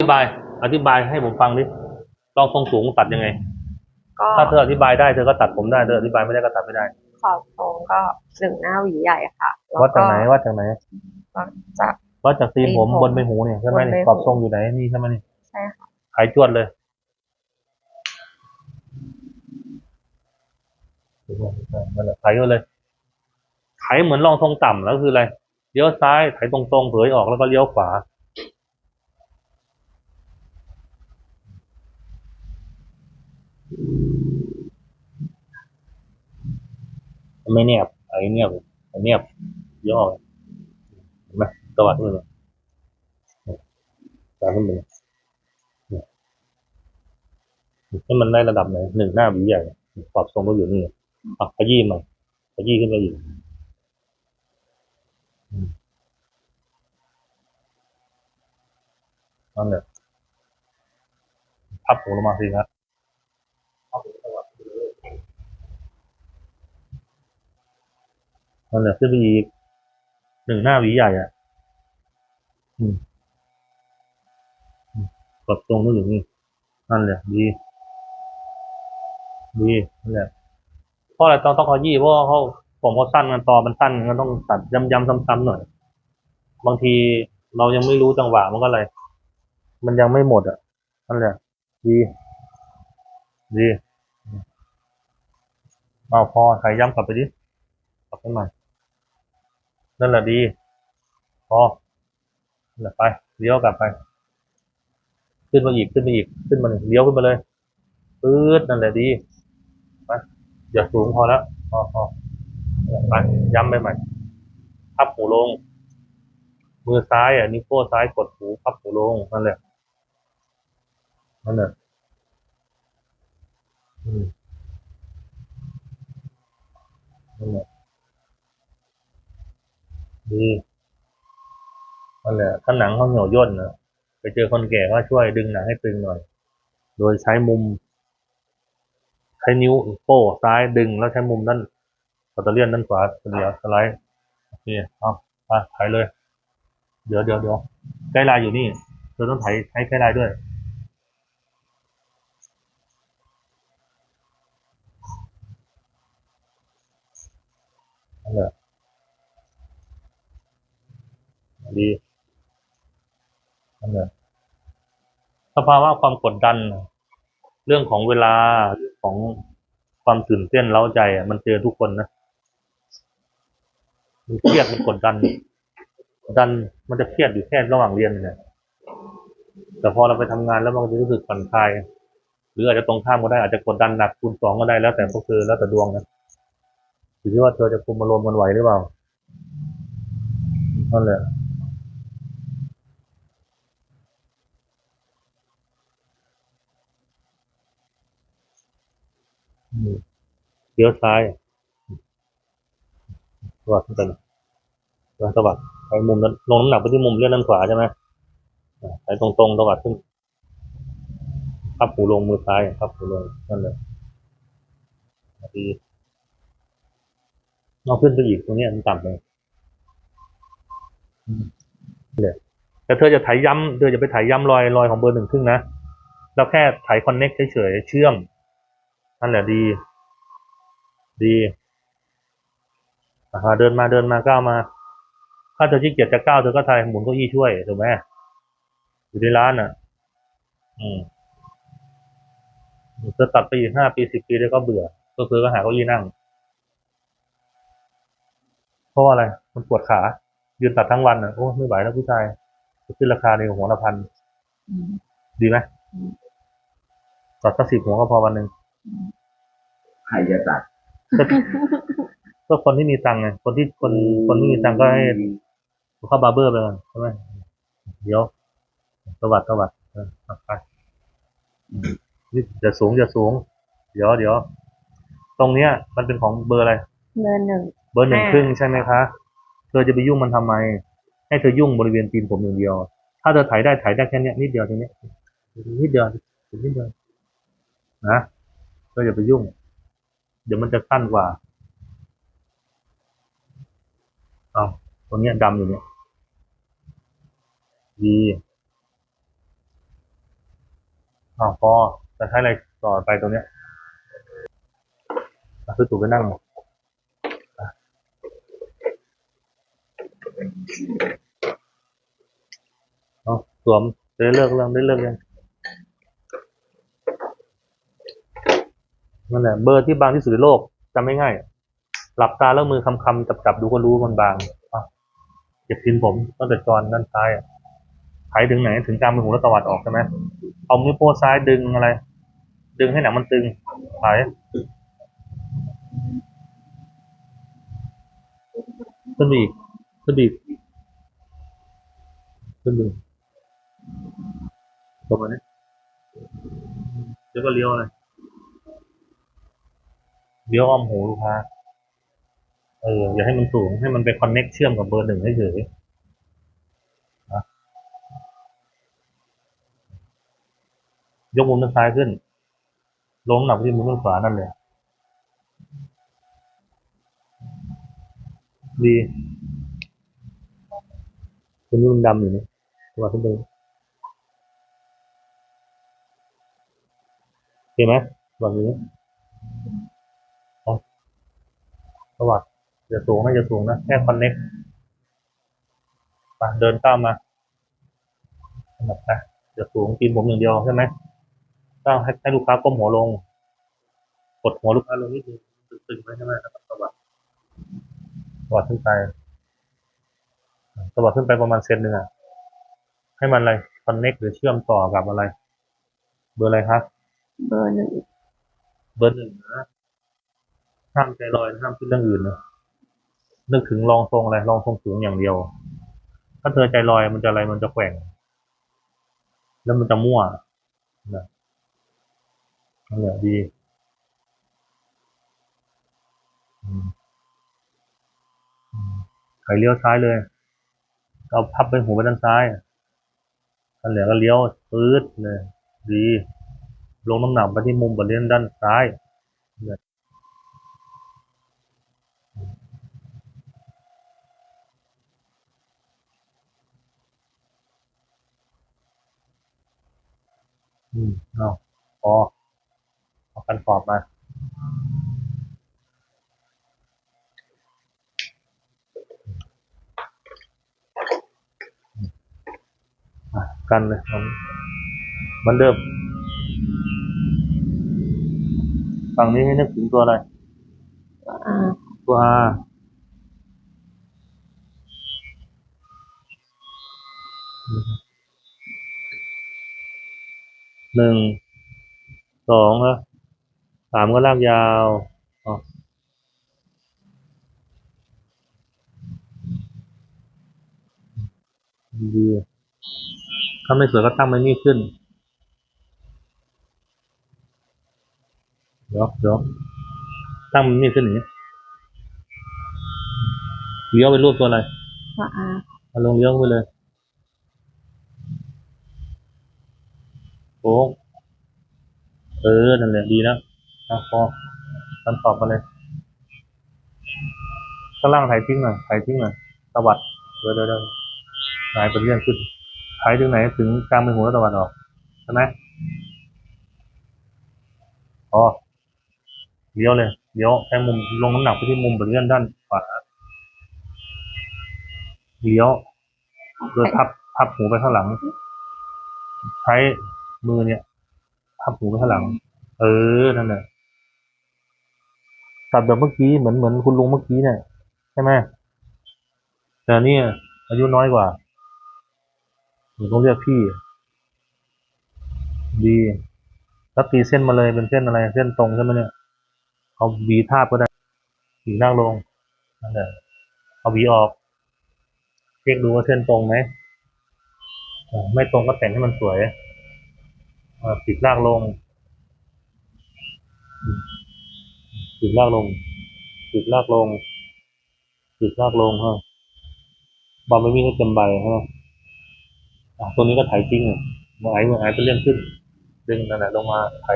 อธิบาย อธิบายให้ผมฟังดิลองทรงสูงตัดยังไง ก็ถ้าเธออธิบายได้เธอก็ตัดผมได้เธออธิบายไม่ได้ก็ตัดไม่ได้ ขอบตรงก็หนึ่งหน้าหวีใหญ่ค่ะแล้ววัดจากไหนวัดจากไหนก็จะวัดจากตีนผมตีนผมบนใบหูเนี่ยใช่ไหมบนใบนี่หูขอบทรงอยู่ไหนนี่ใช่ไหมนี่ใช่ค่ะขายจวดเลยนั่นแหละไถก็เลยไถเหมือนรองทรงต่ำแล้วคืออะไรเลี้ยวซ้ายไถตรงๆเผยออกแล้วก็เลี้ยวขวา ไม่เนียบไอ้เนียบไอ้เนียบยวอเห็นไหมตวัดขึ้นเลยตามขึ้นไปให้มันได้ระดับไหนหนึ่งหน้าหวีใหญ่ปรับทรงก็อยู่นี่อะขยี้มันขยี้ขึ้นไปอีกนั่นแหละพับหูลงมาสิครับ นั่นแหละขึ้นไปอีกหนึ่งหน้าวีใหญ่อะอืมปรับทรงก็อยู่นี่นั่นแหละดีดีนั่นแหละเพราะอะไรต้องต้องขอยี้เพราะเขาผมเขาสั้นกันตอมันสั้นมันต้องตัดย้ำๆซ้ำๆหน่อย บางทีเรายังไม่รู้จังหวะมันก็อะไร มันยังไม่หมดอะนั่นแหละดีดีเอาพอใส่ย้ำกลับไปดิกลับไปใหม่ นั่นแหละดี พอนะไป เลี้ยวกลับไป ขึ้นมาอีก ขึ้นมาอีก ขึ้นมาเลี้ยวขึ้นมาเลยปื๊ดนั่นแหละดีไปอย่าสูงพอแล้ว พอพอไป ย้ำไปใหม่ พับหูลง มือซ้ายอะ นิ้วโป้ซ้ายกดหู พับหูลง นั่นแหละ นั่นแหละอืมนั่นแหละ ดีนั่นแหละถ้าหนังเขาเหี่ยวย่นนะไปเจอคนแก่ก็ช่วยดึงหนังให้ตึงหน่อย โดยใช้มุม ใช้นิ้วโป้ซ้ายดึงแล้วใช้มุมด้านปัตเตอร์เลียนด้านขวาเดี๋ยวสไลด์โอเคเอาไปถ่ายเลย เดี๋ยวเดี๋ยวเดี๋ยวไกด์ไลน์อยู่นี่เธอต้องถ่ายใช้ไกด์ไลน์ด้วยนั่นแหละ ดีนั่นแหละสภาวะความกดดัน เรื่องของเวลาเรื่องของความตื่นเต้นเล้าใจอะมันเจอทุกคนนะมันเครียดมันกดดัน ดันมันจะเครียดอยู่แค่ระหว่างเรียนเนี่ยแต่พอเราไปทำงานแล้วมันก็จะรู้สึกผ่อนคลาย หรืออาจจะตรงข้ามก็ได้อาจจะกดดันหนักคูณสองก็ได้แล้วแต่พวกเธอแล้วแต่ดวงนะอยู่ที่ว่าเธอจะคุมอารมณ์กันไหวหรือเปล่านั่นแหละ เลี้ยวซ้ายสวัสดขึ้นไปหน่อยสวัสดไปมุมนั้นลงน้ำหนักไปที่มุมเลื่อนด้านขวาใช่ไหมอ่าไปตรงๆสวัสดขึ้นพับหูลงมือซ้ายพับหูลงนั่นเลยดีนอกขึ้นไปอีกตรงนี้มันต่ำเลยเลยแต่เธอจะไถย้ำเธอจะไปไถย้ำรอยรอยของเบอร์หนึ่งครึ่งนะเราแค่ไถคอนเน็กเฉยๆเชื่อม นั่นแหละดี ดีอ่าเดินมาเดินมาก้าวมา ถ้าเธอขี้เกียจจะก้าวเธอก็ทายหมุนเก้าอี้ช่วยถูกไหมอยู่ในร้านอะ อืมเธอตัดไปอีกห้าปีสิบปีแล้วก็เบื่อ ก็คือก็หาเก้าอี้นั่ง เพราะว่าอะไร มันปวดขา ยืนตัดทั้งวันอะ โอ้ไม่ไหวแล้วผู้ชายขึ้นราคาในหัวละพัน ดีไหมอืมตัดสักสิบหัวก็พอวันหนึ่ง ใครจะตัดก็ก็คนที่มีตังค์ไงคนที่คนคนที่มีตังค์ก็ให้เข้าบาร์เบอร์ไปก่อนใช่ไหมเดี๋ยวสวัสดสวัสดเออเอาไปนี่จะสูงจะสูง เดี๋ยวเดี๋ยวตรงเนี้ย มันเป็นของเบอร์อะไร เบอร์หนึ่งเบอร์หนึ่งอ่าครึ่งใช่ไหมคะเธอจะไปยุ่งมันทำไม ให้เธอยุ่งบริเวณตีนผมอย่างเดียว ถ้าเธอถ่ายได้ถ่ายได้แค่เนี้ยนิดเดียวตรงเนี้ยนิดเดียวนิดเดียวนะ เธอย่าไปยุ่ง เดี๋ยวมันจะสั้นกว่าเอาตรงนี้ดำอยู่เนี่ยดีอ๋อพอจะใช้อะไรต่อไปตรงเนี้ยอะพี่ตู่ไปนั่งอะเอาสวมได้เลิกเรื่องได้เลิกยัง นั่นแหละเบอร์ที่บางที่สุดในโลกจำไม่ง่าย หลับตาแล้วมือคำๆจับๆดูก็รู้มันบางอะเก็บพินผมตั้งแต่จอนด้านซ้ายอะไถถึงไหนถึงกลางมือหูแล้วตวัดออกใช่ไหมเอามือโป้ซ้ายดึงอะไร ดึงให้หนังมันตึงไถขึ้นไปอีกขึ้นไปอีกขึ้นไปอีประมาณนี้เดี๋ยวก็เลี้ยวเลย เลี้ยวอ้อมหูลูกค้า เออ อย่าให้มันสูง ให้มันไปคอนเน็กเชื่อมกับเบอร์หนึ่งให้เฉยนะยกมุมด้านซ้ายขึ้น ลงหนักที่มุมด้านขวานั่นเลย ดีตรงนี้มันดำอยู่นี่ตัวขึ้นไปเห็นไหมแบบนี้ สวัสดอย่าสูงนะอย่าสูงนะ แค่คอนเน็กมาเดินตามมาแบบนะอย่าสูงตีนผมอย่างเดียวใช่ไหมก็ให้ให้ลูกค้าก้มหัวลง กดหัวลูกค้าลงนิดนึงตึงๆไว้ใช่ไหมแล้วก็สวัสดสวัสดขึ้นไปสวัสดขึ้นไปประมาณเซนหนึ่งอะ ให้มันอะไรคอนเน็กหรือเชื่อมต่อกับอะไร เบอร์อะไรครับ เบอร์หนึ่ง เบอร์หนึ่งนะ ห้ามใจลอยห้ามคิดเรื่องอื่นนะนึกถึงรองทรงอะไรรองทรงสูงอย่างเดียว ถ้าเธอใจลอยมันจะอะไรมันจะแกว่ง แล้วมันจะมั่วนะนั่นแหละดีอืมอืมไถเลี้ยวซ้ายเลยเอาพับไปหูไปด้านซ้ายนั่นแหละก็เลี้ยวปื๊ดเลย ดี ลงน้ำหนักไปที่มุมบริเวณด้านซ้าย อืมเอาพอเอากันขอบมาอะกันเลยเอาเหมันเดิมฝั่งนี้ให้นึกถึงตัวอะไรอ่าตัว R หนึ่งสองครับสามก็ลากยาวอ๋อดีถ้าไม่สวยก็ตั้งมันนี่ขึ้น เดี๋ยวเดี๋ยวตั้งมันนี่ขึ้นอย่างนี้เลี้ยวไปรูปตัวอะไรตัวอาเอาลงเลี้ยวเข้าไปเลย โอ้เออนั่นแหละดีแล้วเอาพอทำตอบมาเลยข้างล่างถ่ายทิ้งหน่อยถ่ายทิ้งหน่อยตะวัดเดี๋ยวเดี๋ยวหายไปเรื่อยขึ้นถ่ายถึงไหนถึงกลางเป็นหัวตะวันออกใช่ไหมอ๋อเลี้ยวเลยเลี้ยวแค่มุมลงน้ำหนักไปที่มุมบริเวณด้านขวาเลี้ยวโดยพับพับหูไปข้างหลัง ใช้ มือเนี่ยพับหูไปข้างหลัง เออ นั่นแหละตัดแบบเมื่อกี้เหมือนเหมือนคุณลุงเมื่อกี้เนี่ยใช่ไหมแต่เนี่ยอายุน้อยกว่าผมต้องเรียกพี่ ดี แล้วตีเส้นมาเลยเป็นเส้นอะไร เส้นตรงใช่ไหมเนี่ยเอาบีทาบก็ได้บีนั่งลงนั่นแหละเอาบีออกเช็คดูว่าเส้นตรงไหมอ่าไม่ตรงก็แต่งให้มันสวยอ่า ปิดลากลงปิดลากลงปิดลากลงปิดลากลงฮะบอลไม่มีให้เต็มใบฮะตัวนี้ก็ถ่ายจริงอะเมื่อไอ้เมื่อไอ้ก็เลื่อนขึ้นดึงนั่นแหละลงมาไถ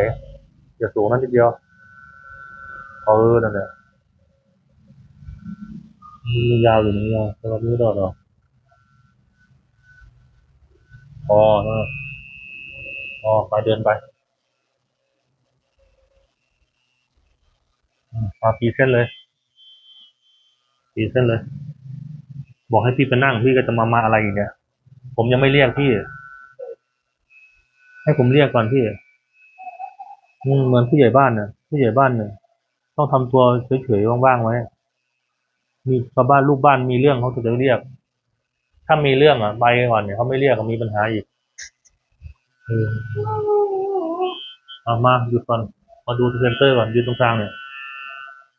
อย่าสูงนั่นทีเดียวเออนั่นแหละมันยาวอยู่นี่ยาวแต่ว่าไม่รอดหรอพอเอ อ๋อไปเดินไปมาพีเส้นเลยพีเส้นเลย บอกให้พี่ไปนั่งพี่ก็จะมามาอะไรอย่างเงี้ย ผมยังไม่เรียกพี่ ให้ผมเรียกก่อนพี่เหมือนผู้ใหญ่บ้านนะ่ะ ผู้ใหญ่บ้านเนี่ยต้องทำตัวเฉยๆว่างๆไว้ มีชาวบ้านลูกบ้านมีเรื่องเขาจะเรียก ถ้ามีเรื่องอะไปก่อนเนี่ยเขาไม่เรียกก็มีปัญหาอีก เออเอามาหยุดก่อน มาดูเซนเตอร์ก่อนยืนตรงกลางเนี่ย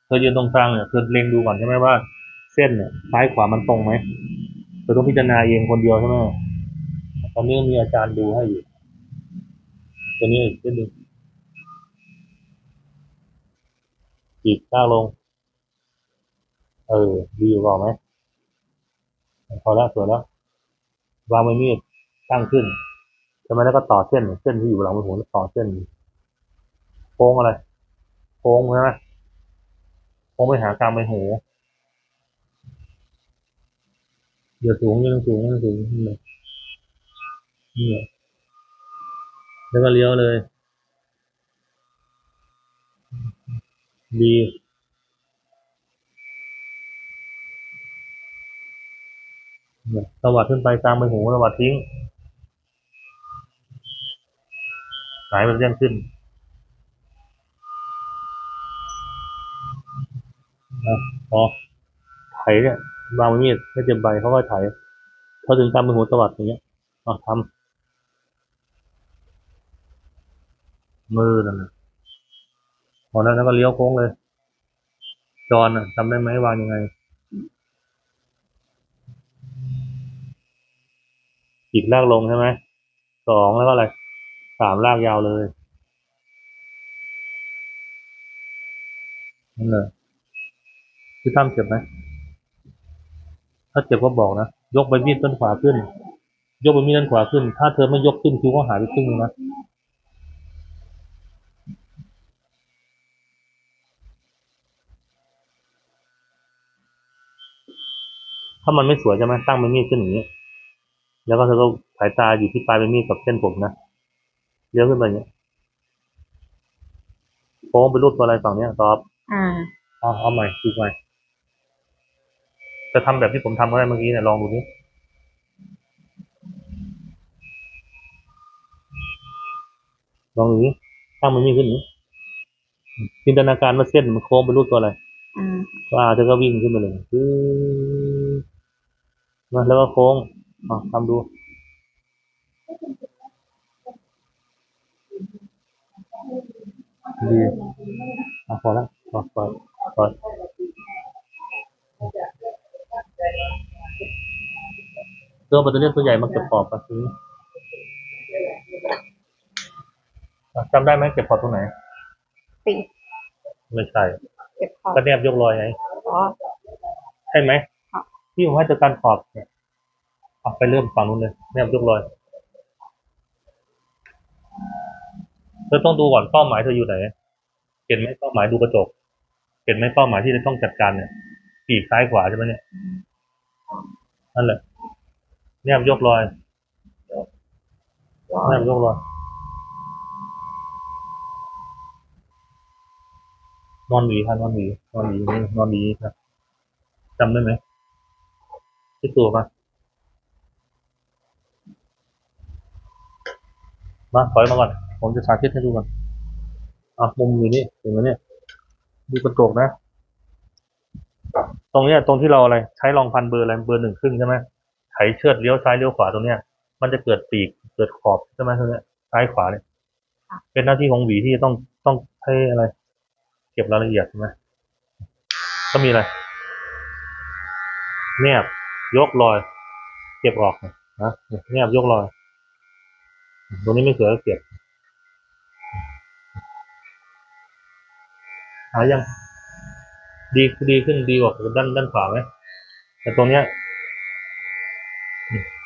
เธอยืนตรงกลางเนี่ย เธอเล็งดูก่อนใช่ไหมว่า เส้นเนี่ยซ้ายขวามันตรงไหม เธอต้องพิจารณาเองคนเดียวใช่ไหมตอนนี้มีอาจารย์ดูให้อยู่ ตัวนี้อีกนิดนึงอีกก้าวลง เออ ดีอยู่เปล่าไหมพอแล้วสวยแล้ว วางไว้มีดตั้งขึ้น ช่ไหมแล้วก็ต่อเส้นเส้นที่อยู่หลังมือหูแล้วต่อเส้นโค้งอะไรโค้งใช่ไหมโค้งไปหากลางใบหูอย่าสูงยังสูงยังสูงนี่เนี่ยแล้วก็เลี้ยวเลยดีเนี่ยตวัดขึ้นไปกลางใบหูตวัดทิ้ง สายมันเลี่ยนขึ้นนะพอไถเนี่ยวางไว้มีดไม่เต็มใบเขาก็ไถพอถึงกลางใบหูตวัดอย่างเงี้ยอะทำมือนั่นนะพอแล้วแล้วก็เลี้ยวโค้งเลย จอนอะจำได้ไหมวางยังไงอีกลากลงใช่ไหมสองแล้วก็อะไรามลากยาวเลยนั่นเลยพี่ตั้มเจ็บไหมถ้าเจ็บก็บอกนะ ยกใบมีดต้นขวาขึ้น ยกใบมีดต้นขวาขึ้น ถ้าเธอไม่ยกขึ้นคิวก็หายไปครึ่งนึงนะถ้ามันไม่สวยใช่ไหมตั้งใบมีดขึ้นอย่างนี้ แล้วก็เธอก็สายตาอยู่ที่ปลายใบมีดกับเส้นผมนะ เลี้ยวขึ้นไปอย่างนี้โค้งไปรูปตัวอะไรฝั่งเนี้ยตอบอ่าเอาเอาใหม่ดูใหม่ จะทำแบบที่ผมทำก็ได้เมื่อกี้เนี่ยลองดูดิลองดูดิตั้งมันมีขึ้นนี้จินตนาการว่าเส้นมันโค้งไปรูปตัวอะไรอ่าก็อาเธอก็วิ่งขึ้นไปเลยปึ๊บมาแล้วก็โค้งอะทำดู ดีอะพอแล้วพอปล่อยปล่อยตัวแบตเตอรี่ตัวใหญ่มาเก็บขอบมาซื้ออะจำได้ไหมเก็บขอบตรงไหนสี่ไม่ใช่เก็บขอบก็แนบยกรอยไงอ๋อใช่ไหมค่ะที่ผมให้ตัวการขอบเนี่ยเอาไปเริ่มฝั่งนู้นเลยแนบยกรอย ธอต้องดูก่อนเป้าหมายเธออยู่ไหน เห็นไหมเป้าหมายดูกระจก เห็นไหมเป้าหมายที่จะต้องจัดการเนี่ยปีกซ้ายขวาใช่ไหมเนี่ย นั่นแหละแนบยกรอยแนบยกรอย นอนหวีครับนอนหวีนอนหวีนี่นอนหวีครับจำได้ไหมที่ตัวมามาถอยมาก่อน ผมจะสาธิตให้ดูก่อนอะมุมอยู่นี่เห็นไหมเนี่ย ดูกระจกนะ ตรงเนี้ยตรงที่เราอะไรใช้รองพันเบอร์อะไรเบอร์หนึ่งครึ่งใช่ไหมไถเชือดเลี้ยวซ้ายเลี้ยวขวาตรงเนี้ย มันจะเกิดปีกเกิดขอบใช่ไหมตรงเนี้ยซ้ายขวาเนี่ยเป็นหน้าที่ของหวีที่จะต้องต้องให้อะไร เก็บรายละเอียดใช่ไหมก็มีอะไรแนบยกรอย เก็บออกนะแนบยกรอย ตรงนี้ไม่สวยก็เก็บ หายัง ดีดีขึ้นดีกว่าด้านด้านขวาไหมแต่ตรงเนี้ย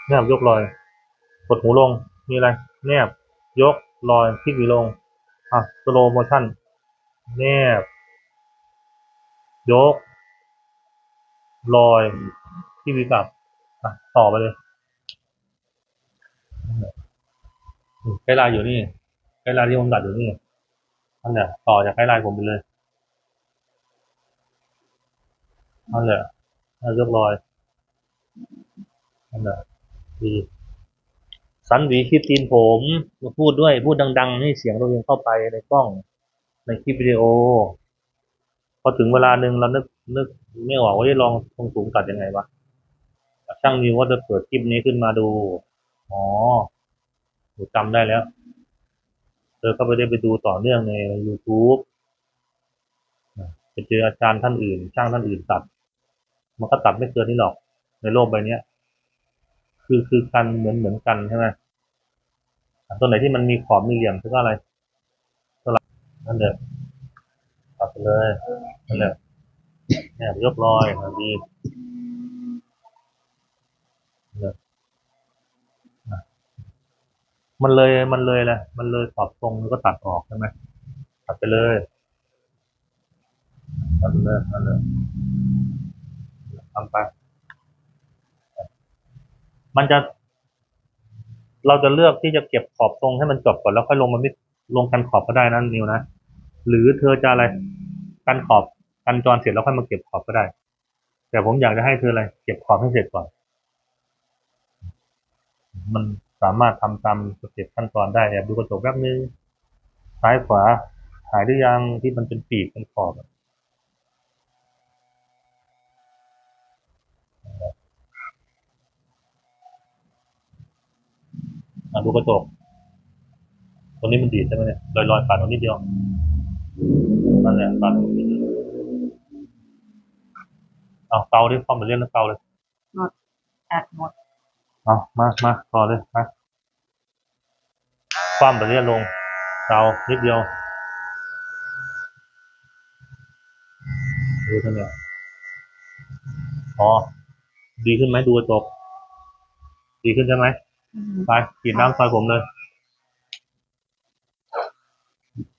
แนบยกรอยกดหูลงมีอะไร แนบ ยกรอยคลิกหวีลงอะสโลโมชั่นแนบ ยกรอยที่วีกลับอะต่อไปเลยไกด์ไลน์อยู่นี่ไกด์ไลน์ที่ผมดัดอยู่นี่นั่นแหละต่อจากไกด์ไลน์ผมไปเลย นั่นแหละเอายกรอยนั่นแหละดีสันหวีคลิปตีนผมมาพูดด้วยพูดดัง ๆ ให้เสียงเราเองเข้าไปในกล้องในคลิปวิดีโอ พอถึงเวลาหนึ่งเรานึกนึกไม่ออกว่าจะลองตรงสูงตัดยังไงวะช่างนิวว่าจะเปิดคลิปนี้ขึ้นมาดู อ๋อหนูจำได้แล้ว เธอก็ไปได้ไปดูต่อเนื่องใน YouTube ไปเจออาจารย์ท่านอื่น ช่างท่านอื่นตัด มันก็ตัดไม่เกินนี้หรอก ในโลกใบนี้คือคือกันเหมือนเหมือนกันใช่ไหมตัวไหนที่มันมีขอบมีเหลี่ยมคือก็อะไรตัวละนั่นแหละตัดไปเลยนั่นแหละเนี่ยยกรอยอะดีนั่นแหละอะมันเลยมันเลยแหละมันเลยขอบตรงแล้วก็ตัดออกใช่ไหมตัดไปเลยตัดไปเลยนั่นเลย ทำไป มันจะ เราจะเลือกที่จะเก็บขอบตรงให้มันจบก่อนแล้วค่อยลงมามิดลงกันขอบก็ได้นะนิวนะ หรือเธอจะอะไรกันขอบกันจรเสร็จแล้วค่อยมาเก็บขอบก็ได้ แต่ผมอยากจะให้เธออะไร เก็บขอบให้เสร็จก่อน มันสามารถทำตามสเต็ปขั้นตอนได้แอบดูกระจกแป๊บนึงซ้ายขวาหายหรือยังที่มันเป็นปีกเป็นขอบ ดูกระจกตรงนี้มันดีดใช่ไหมเนี่ยลอยลอยๆปัดตรงนิดเดียวนั่นแหละปัดตรงนี้เอาเกาดิความเป็นเรื่องแล้วเกาเลยอัดหมดเอามามาต่อเลยมาความแบบนี้ลงเตานิดเดียวดูเท่านี้อ๋อดีขึ้นไหมดูกระจกดีขึ้นใช่ไหมอืม ไปฉีดน้ำซอยผมเลย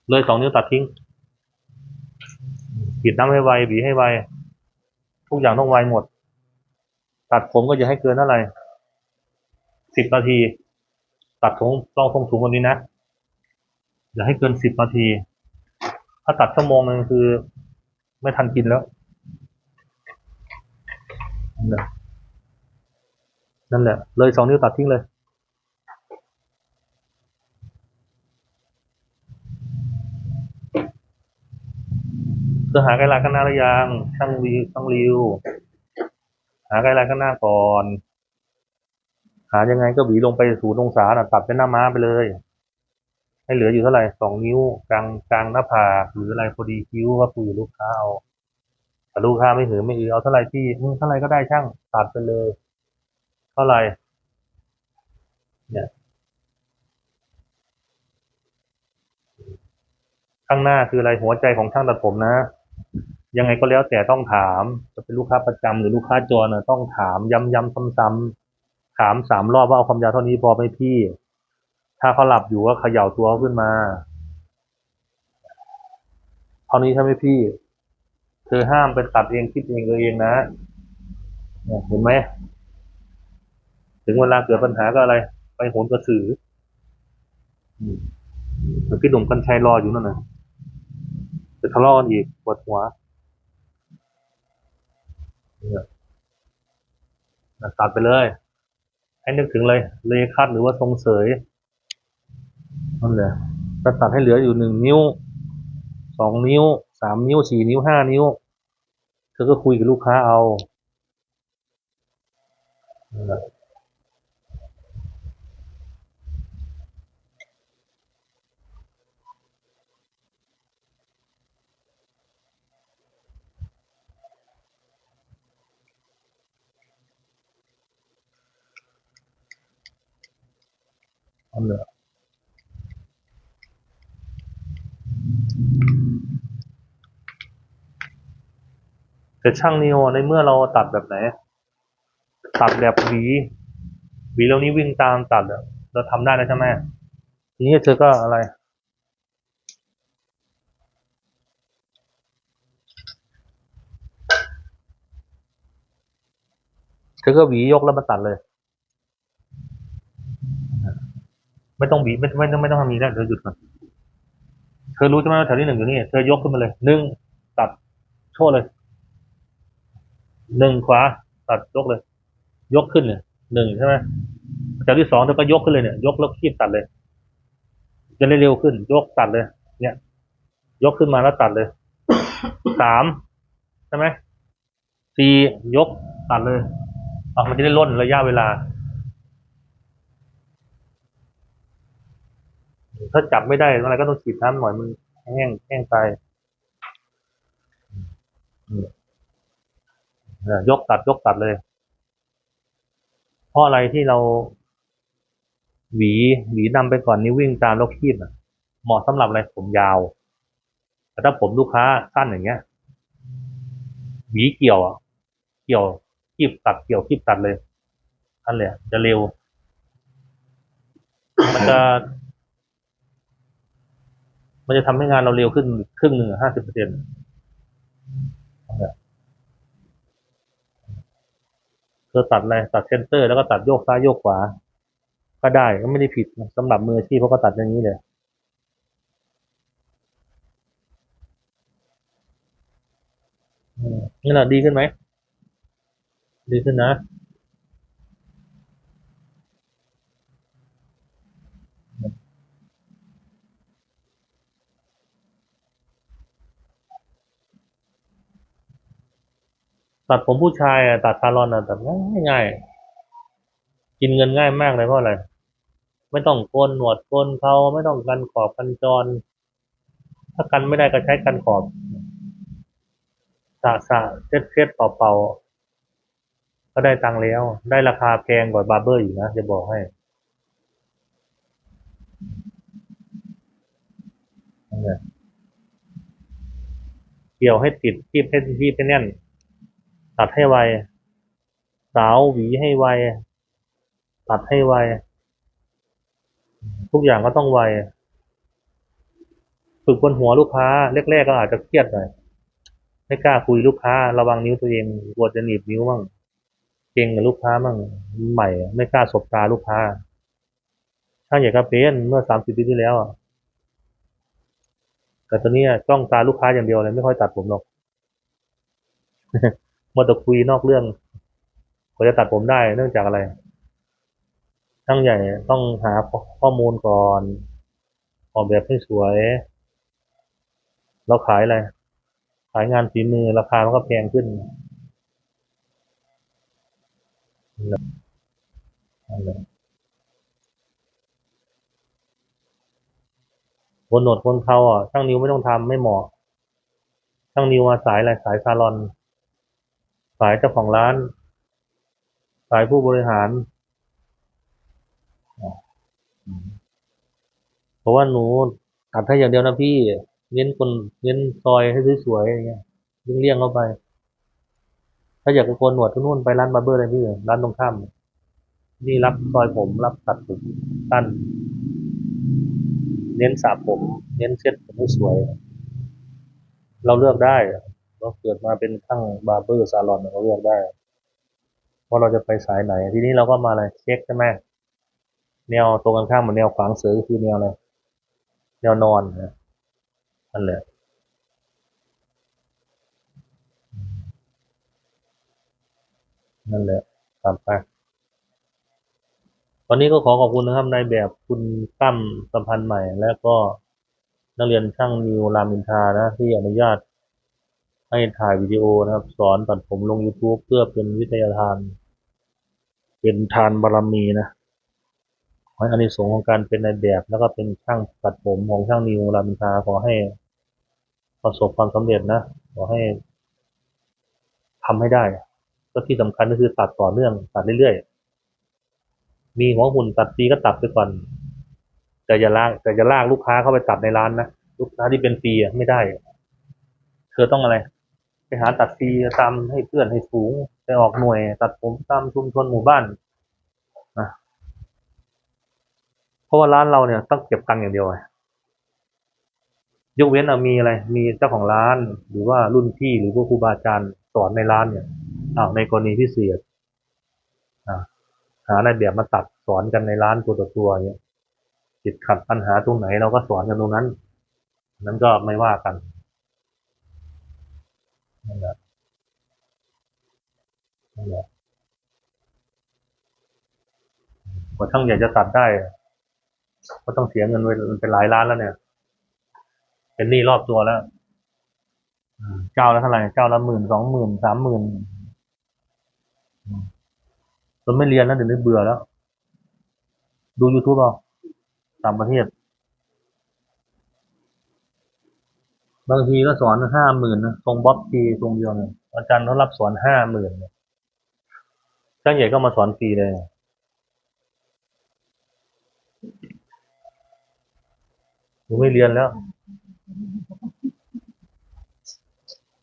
เลยสองนิ้วตัดทิ้งฉีดน้ำให้ไวบีให้ไว ทุกอย่างต้องไวหมด ตัดผมก็อย่าให้เกินเท่าไหร่สิบนาที ตัดทรงลองทรงสูงกว่านี้นะ อย่าให้เกินสิบนาที ถ้าตัดชั่วโมงหนึงคือ ไม่ทันกินแล้วนั่นแหละนั่นแหละ เลยสองนิ้วตัดทิ้งเลย เธอหาไกด์ไลน์ข้างหน้าหรือยังช่างวีช่างริวหาไกด์ไลน์ข้างหน้าก่อน หายังไงก็หวีลงไปศูนย์องศาน่ะตัดเป็นหน้าม้าไปเลย ให้เหลืออยู่เท่าไหร่สองนิ้วกลางกลางหน้าผากหรืออะไรพอดีคิ้วก็คุยกับลูกค้าเอาแต่ลูกค้าไม่หือไม่อือเอาเท่าไหร่ที่เท่าไหร่ก็ได้ช่างตัดไปเลย เท่าไหร่เนี่ยข้างหน้าคืออะไรหัวใจของช่างตัดผมนะ ยังไงก็แล้วแต่ต้องถาม จะเป็นลูกค้าประจำหรือลูกค้าจรนะต้องถามย้ำย้ำซ้ำๆถามสามรอบว่าเอาความยาวเท่านี้พอไหมพี่ ถ้าเขาหลับอยู่ก็เขย่าตัวเขาขึ้นมาเท่านี้ใช่ไหมพี่ เธอห้ามไปตัดเองคิดเองเลยเองนะเห็นไหมถึงเวลาเกิดปัญหาก็อะไร ไปโหนกระสือเหมือนพี่หนุ่มกัญชัยรออยู่นั่นนะจะทะเลาะกันอีกปวดหัว ตัดไปเลย ให้นึกถึงเลยเลคัดหรือว่าทรงเสยนั่นแหละจะตัดให้เหลืออยู่หนึ่งนิ้วสองนิ้วสามนิ้วสี่นิ้วห้านิ้ว เธอก็คุยกับลูกค้าเอา นั่นแหละนั่นแต่ช่างนิวในเมื่อเราตัดแบบไหน ตัดแบบหวีหวีแล้วนี้วิ่งตามตัดเราทำได้แล้วใช่ไหมทีนี้เธอก็อะไร เธอก็หวียกแล้วมาตัดเลย ไม่ต้องบีไม่ไม่ไม่ไม่ต้องทำนี้แล้วเดี๋ยวหยุดก่อนเธอรู้ใช่ไหมว่าแถวที่หนึ่งอยู่นี่เธอยกขึ้นมาเลยหนึ่งตัดโชว์เลยหนึ่งขวาตัดยกเลย ยกขึ้นเนี่ยหนึ่งใช่ไหมแถวที่สองเธอก็ยกขึ้นเลยเนี่ย ยกแล้วคีบตัดเลย จะได้เร็วขึ้น ยกตัดเลย เนี่ย ยกขึ้นมาแล้วตัดเลยสามใช่ไหมสี่ยกตัดเลยอะมันจะได้ล่นระยะเวลา ถ้าจับไม่ได้อะไรก็ต้องฉีดน้ำหน่อยมันแห้งแห้งไปอืมเนี่ยยกตัดยกตัดเลย เพราะอะไรที่เราหวีหวีนำไปก่อนนิ้ววิ่งตามแล้วคีบอะ เหมาะสำหรับอะไรผมยาว แต่ถ้าผมลูกค้าสั้นอย่างเงี้ย หวีเกี่ยวอะเกี่ยวคีบตัดเกี่ยวคีบตัดเลยนั่นแหละจะเร็ว มันจะ มันจะทำให้งานเราเร็วขึ้นครึ่งหนึ่งห้าสิบเปอร์เซ็นต์เธอตัดอะไรตัดเซนเตอร์แล้วก็ตัดโยกซ้ายโยกขวา ก็ได้ก็ไม่ได้ผิดนะสำหรับมืออาชีพเขาก็ตัดอย่างนี้เลยนี่แหละดีขึ้นไหม ดีขึ้นนะ ตัดผมผู้ชายอะตัดซาลอนอะตัดง่ายง่ายกินเงินง่ายมากเลยเพราะอะไร ไม่ต้องโกนหนวดโกนเขาไม่ต้องกันขอบกันจร ถ้ากันไม่ได้ก็ใช้กันขอบสะสะเช็ดเช็ดเป่าเป่าก็ได้ตังค์แล้ว ได้ราคาแพงกว่าบาร์เบอร์อยู่นะจะบอกให้เกี่ยวให้ติดที่ให้ที่ให้แน่น ตัดให้ไว สาวหวีให้ไว ตัดให้ไว ทุกอย่างก็ต้องไว ฝึกบนหัวลูกค้าแรกๆก็อาจจะเครียดหน่อย ไม่กล้าคุยลูกค้า ระวังนิ้วตัวเองกลัวจะหนีบนิ้วมั่ง เก่งกับลูกค้ามั่ง ใหม่ ไม่กล้าสบตาลูกค้า ช่างใหญ่กระเป็นเมื่อสามสิบปีที่แล้วอะแต่ตอนนี้จ้องตาลูกค้าอย่างเดียวเลยไม่ค่อยตัดผมหรอก มัวแต่คุยนอกเรื่องกว่าจะตัดผมได้เนื่องจากอะไรช่างใหญ่ต้องหาข้อมูลก่อนออกแบบให้สวยเราขายอะไร ขายงานฝีมือราคามันก็แพงขึ้นนั่นหนโหนดบนเขาอะช่างนิ้วไม่ต้องทำไม่เหมาะช่างนิ้วมาสายอะไรสายซาลอน สายเจ้าของร้าน สายผู้บริหารเพราะว่าหนูตัดให้อย่างเดียวนะพี่ เน้นคนเน้นซอยให้สวยๆอย่างเงี้ยเลี่ยงๆเข้าไป ถ้าอยากจะโกนหนวดก็นู่นไปร้านบาร์เบอร์เลยพี่ร้านตรงข้ามนี่รับซอยผม รับตัดผมสั้น เน้นสระผม เน้นเช็ดผมให้สวย เราเลือกได้ เราเกิดมาเป็นช่างบาร์เบอร์ซาลอนเราเลือกได้ว่าเราจะไปสายไหน ทีนี้เราก็มาอะไรเช็คใช่ไหมแนวตรงกันข้ามเหมือนแนวขวางเสือคือแนวอะไรแนวนอนนะนั่นแหละนั่นแหละตามไปวันนี้ก็ขอขอบคุณนะครับนายแบบคุณตั้มสัมพันธ์ใหม่ และก็นักเรียนช่างนิวรามินทานะที่อนุญาต ให้ถ่ายวิดีโอนะครับ สอนตัดผมลง YouTube เพื่อเป็นวิทยาทาน เป็นทานบารมีนะขอให้อานิสงส์ของการเป็นในแบบแล้วก็เป็นช่างตัดผมของช่างนิวรามินทาขอให้ประสบความสำเร็จนะขอให้ทำให้ได้ก็ที่สำคัญก็คือตัดต่อเนื่องตัดเรื่อยๆมีหัวหุ่นตัดฟรีก็ตัดไปก่อนแต่อย่าลากแต่อย่าลากลูกค้าเข้าไปตัดในร้านนะลูกค้าที่เป็นฟรีไม่ได้ เธอต้องอะไร ไปหาตัดฟรีตามให้เพื่อนให้ฝูงไปออกหน่วย ตัดผมตามชุมชนหมู่บ้านนะเพราะว่าร้านเราเนี่ยต้องเก็บตังค์อย่างเดียวไงยกเว้นมีอะไร มีเจ้าของร้าน หรือว่ารุ่นพี่หรือพวกครูบาอาจารย์สอนในร้านเนี่ยอ้าวในกรณีพิเศษหาในายแบบมาตัดสอนกันในร้านตัวต่อตัวเนี่ยติดขัดปัญหาตรงไหนเราก็สอนกันตรงนั้น นั้นก็ไม่ว่ากันนั่นแหละ นั่นแหละ กว่าช่างใหญ่จะตัดได้ ก็ต้องเสียเงินไปเป็นหลายล้านแล้วเนี่ย เป็นหนี้รอบตัวแล้วเจ้าละเท่าไหร่เจ้าละหมื่นสองหมื่นสามหมื่นจนไม่เรียนแล้วเดี๋ยวนี้เบื่อแล้ว ดู YouTube เอาต่างประเทศ บางทีก็สอนห้าหมื่นนะทรงบ๊อบทีทรงเดียวเนี่ยอาจารย์เขารับสอนห้าหมื่นเนี่ย ช่างใหญ่ก็มาสอนฟรีเลยหนูไม่เรียนแล้ว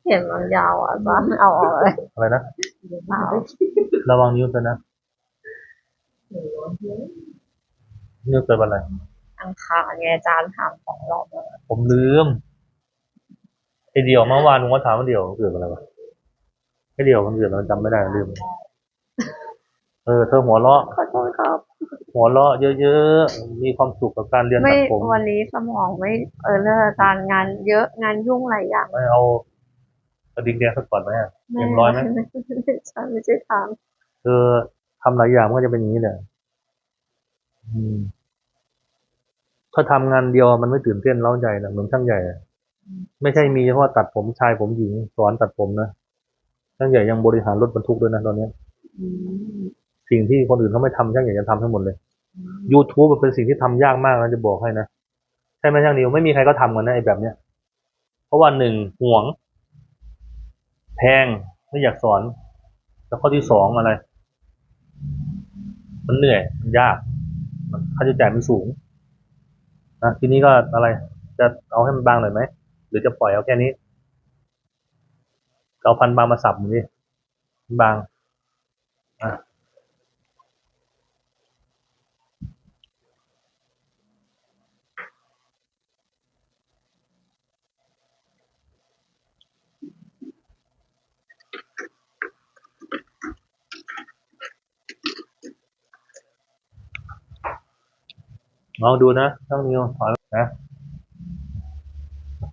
เห็นมันยาวอะบ้านเอาออกเลยอะไรนะ เอาระวังนิ้วเถอะนะ นิ้วเกิดวันอะไร อังคารไงอาจารย์ถามสองรอบแล้วผมลืมไอเดียวเมื่อวานผมก็ถามว่าเดียวมันเกิดวันอะไรวะไอเดียวมันเกิดมันจำไม่ได้ลืม เออเธอหัวเราะขอโทษครับ หัวเราะเยอะๆ มีความสุขกับการเรียนไม่ตัดผมวันนี้สมองไม่เออเรื่องอาจารย์งานเยอะงานยุ่งหลายอย่างไม่เอากระดิ่งแดงสักก่อนไหมอะเต็มร้อยไหมใช่ไม่ใช่ทางเออทำหลายอย่างมันก็จะเป็นอย่างนี้แหละอืมถ้าทำงานเดียวมันไม่ตื่นเต้นเล้าใจนะเหมือนช่างใหญ่อะไม่ใช่มีเฉพาะตัดผมชายผมหญิงสอนตัดผมนะช่างใหญ่ยังบริหารรถบรรทุกด้วยนะตอนนี้อืม สิ่งที่คนอื่นเขาไม่ทำช่างใหญ่จะทำทั้งหมดเลย YouTube มันเป็นสิ่งที่ทำยากมากนะจะบอกให้นะใช่ไหมช่างนิวไม่มีใครก็ทำกันนะไอ้แบบเนี้ย เพราะว่าหนึ่งห่วง แพงไม่อยากสอน แล้วข้อที่สองอะไร มันเหนื่อยมันยากมันค่าใช้จ่ายมันสูงนะทีนี้ก็อะไร จะเอาให้มันบางหน่อยไหมหรือจะปล่อยเอาแค่นี้เอาพันบางมาสับมันดิบางอะ ลองดูนะช่างนิวถอยนะ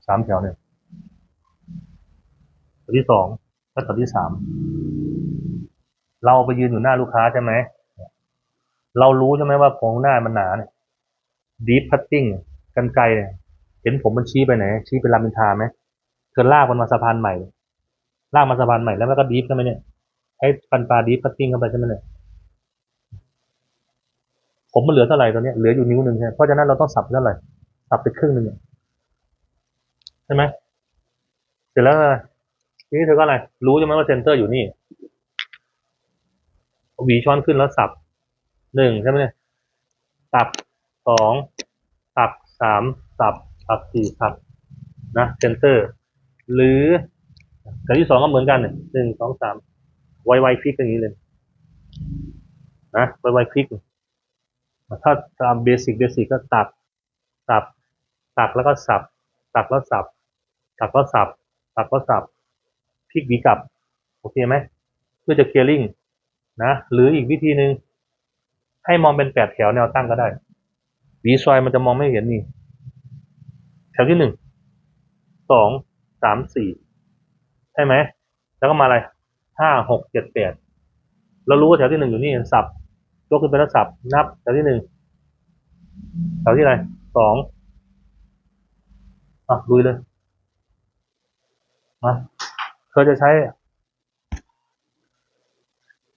สามแถวเนี่ยแถวที่สองและแถวที่สามเราไปยืนอยู่หน้าลูกค้าใช่ไหมเรารู้ใช่ไหมว่าผมหน้ามันหนาเนี่ยดีฟคัตติ้งกันไกลเนี่ยเห็นผมมันชี้ไปไหน ชี้ไปรามินทาไหมเธอลากมันมาสะพานใหม่ลากมาสะพานใหม่แล้วมันก็ดีฟใช่ไหมเนี่ยให้ปันปลาดีฟคัตติ้งเข้าไปใช่ไหมเนี่ย ผมมันเหลือเท่าไหร่ตอนนี้เหลืออยู่นิ้วหนึ่งใช่เพราะฉะนั้นเราต้องสับเท่าไหร่สับไปครึ่งหนึ่งใช่ไหมเสร็จแล้วอะไรทีนี้เธอก็อะไร รู้ใช่ไหมว่าเซนเตอร์อยู่นี่หวีช้อนขึ้นแล้วสับหนึ่งใช่ไหมเนี่ยสับสองสับสามสับสับสี่สับนะเซนเตอร์ หรือกับที่สองก็เหมือนกันเนี่ยหนึ่งสองสามไวไวคลิกอย่างนี้เลยนะไวไวคลิก ถ้าตามเบสิกเบสิกก็ตักสับตักแล้วก็สับ ตักแล้วสับ ตักแล้วสับ ตักแล้วสับพลิกหวีกลับโอเคไหมเพื่อจะเคลียร์ลิงนะหรืออีกวิธีหนึ่งให้มองเป็นแปดแถวแนวตั้งก็ได้หวีซอยมันจะมองไม่เห็นนี่แถวที่หนึ่งสองสามสี่ใช่ไหมแล้วก็มาอะไรห้าหกเจ็ดแปดเรารู้ว่าแถวที่หนึ่งอยู่นี่สับ ยกขึ้นไปแล้วสับ นับแถวที่หนึ่งแถวที่อะไรสองอะลุยเลยมาเธอจะใช้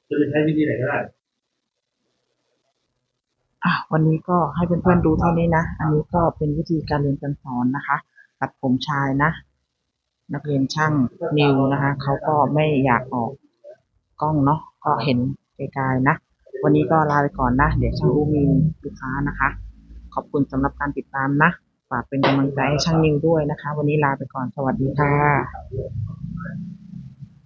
เธอจะใช้วิธีไหนก็ได้อะวันนี้ก็ให้เพื่อนๆดูเท่านี้นะ อันนี้ก็เป็นวิธีการเรียนการสอนนะคะตัดผมชายนะ นักเรียนช่างนิวนะคะ เขาก็ไม่อยากออกกล้องเนาะก็เห็นไกลๆนะ วันนี้ก็ลาไปก่อนนะ เดี๋ยวช่างอู้มีลูกค้านะคะ ขอบคุณสำหรับการติดตามนะ ฝากเป็นกำลังใจให้ช่างนิวด้วยนะคะ วันนี้ลาไปก่อน สวัสดีค่ะ